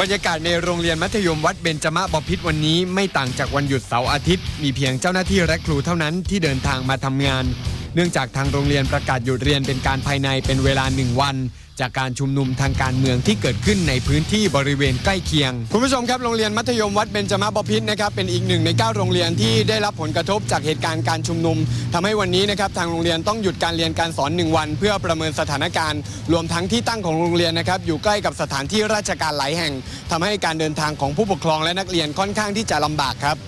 บรรยากาศในโรงเรียนมัธยมวัดเบญจมะบพิตรวันนี้ไม่ต่างจากวันหยุดเสาร์อาทิตย์ มีเพียงเจ้าหน้าที่และครูเท่านั้นที่เดินทางมาทำงาน เนื่องจากทางโรงเรียนประกาศหยุดเรียนเป็นการภายในเป็นเวลาหนึ่งวัน จากการชุมนุมทางการเมืองที่เกิดขึ้นในพื้นที่บริเวณใกล้เคียง คุณผู้ชมครับโรงเรียนมัธยมวัดเบญจมะบพิตรนะครับเป็นอีกหนึ่งในเก้าโรงเรียนที่ได้รับผลกระทบจากเหตุการณ์การชุมนุมทำให้วันนี้นะครับทางโรงเรียนต้องหยุดการเรียนการสอนหนึ่งวัน เพื่อประเมินสถานการณ์ รวมทั้งที่ตั้งของโรงเรียนนะครับอยู่ใกล้กับสถานที่ราชการหลายแห่งทำให้การเดินทางของผู้ปกครองและนักเรียนค่อนข้างที่จะลำบากครับ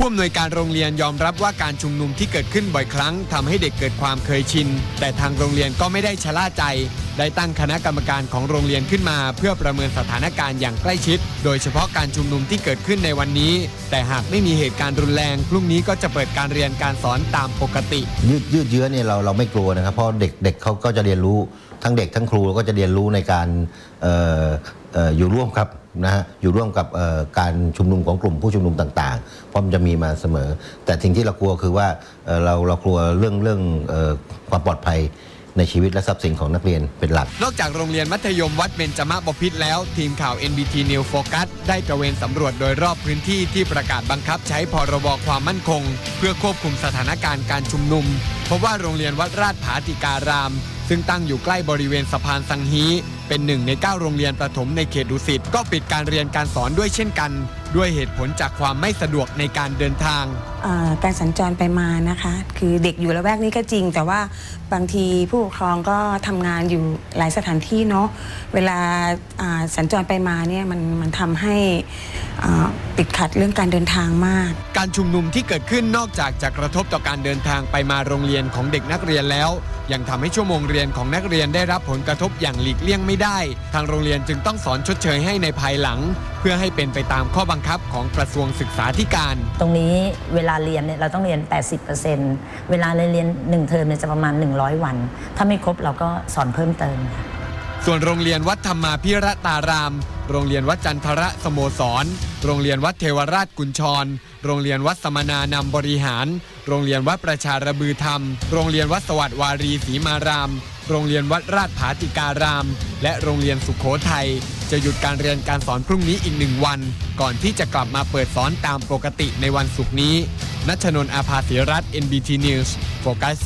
ผู้อำนวยการโรงเรียนยอมรับว่าการชุมนุมที่เกิดขึ้นบ่อยครั้งทำให้เด็กเกิดความเคยชิน แต่ทางโรงเรียนก็ไม่ได้ชะล่าใจ ได้ตั้งคณะกรรมการของโรงเรียนขึ้นมา เพื่อประเมินสถานการณ์อย่างใกล้ชิด โดยเฉพาะการชุมนุมที่เกิดขึ้นในวันนี้ แต่หากไม่มีเหตุการณ์รุนแรงพรุ่งนี้ก็จะเปิดการเรียนการสอนตามปกติ ยืดยืดเยื้อเนี่ยเราเราไม่กลัวนะครับ เพราะเด็กเด็กเขาก็จะเรียนรู้ทั้งเด็กทั้งครูก็จะเรียนรู้ในการออออยู่ร่วมครับ นะฮะอยู่ร่วมกับการชุมนุมของกลุ่มผู้ชุมนุมต่างๆ เพราะมันจะมีมาเสมอ แต่สิ่งที่เรากลัวคือว่าเราเรากลัวเรื่องเรื่องความปลอดภัยในชีวิตและทรัพย์สินของนักเรียนเป็นหลัก นอกจากโรงเรียนมัธยมวัดเบญจมะบพิตรแล้ว ทีมข่าว NBT New Focus ได้ตระเวนสำรวจโดยรอบพื้นที่ที่ประกาศบังคับใช้พรบความมั่นคง เพื่อควบคุมสถานการณ์การชุมนุมพบว่าโรงเรียนวัดราชผาติการาม ซึ่งตั้งอยู่ใกล้บริเวณสะพานสังฮี เป็นหนึ่งใน 9 โรงเรียนประถมในเขตดุสิตก็ปิดการเรียนการสอนด้วยเช่นกัน ด้วยเหตุผลจากความไม่สะดวกในการเดินทางเอ่อการสัญจรไปมานะคะ คือเด็กอยู่ละแวกนี้ก็จริง แต่ว่าบางทีผู้ปกครองก็ทำงานอยู่หลายสถานที่เนาะเวลาอ่าสัญจรไปมาเนี่ยมันมันทำให้อ่าติดขัดเรื่องการเดินทางมาก การชุมนุมที่เกิดขึ้นนอกจากจะกระทบต่อการเดินทางไปมาโรงเรียนของเด็กนักเรียนแล้ว ยังทำให้ชั่วโมงเรียนของนักเรียนได้รับผลกระทบอย่างหลีกเลี่ยงไม่ได้ ทางโรงเรียนจึงต้องสอนชดเชยให้ในภายหลัง เพื่อให้เป็นไปตามข้อบังคับของกระทรวงศึกษาธิการ ตรงนี้เวลาเรียนเนี่ยเราต้องเรียน 80%เวลาเรียนหนึ่งเทอมเนี่ยจะประมาณ 100 วัน ถ้าไม่ครบเราก็สอนเพิ่มเติมค่ะส่วนโรงเรียนวัดธรรมาพิรตาราม โรงเรียนวัดจันทระสโมสร โรงเรียนวัดเทวราชกุญชร โรงเรียนวัดสมนานำบริหาร โรงเรียนวัดประชาระบือธรรม โรงเรียนวัดสวัสดิ์วารีศรีมาราม โรงเรียนวัดราชผาติการาม และโรงเรียนสุขโขทัยจะหยุดการเรียนการสอนพรุ่งนี้อีกหนึ่งวัน ก่อนที่จะกลับมาเปิดสอนตามปกติในวันศุกร์นี้ นัชนนท์อาภาศิรัตน์ NBT News โฟกัส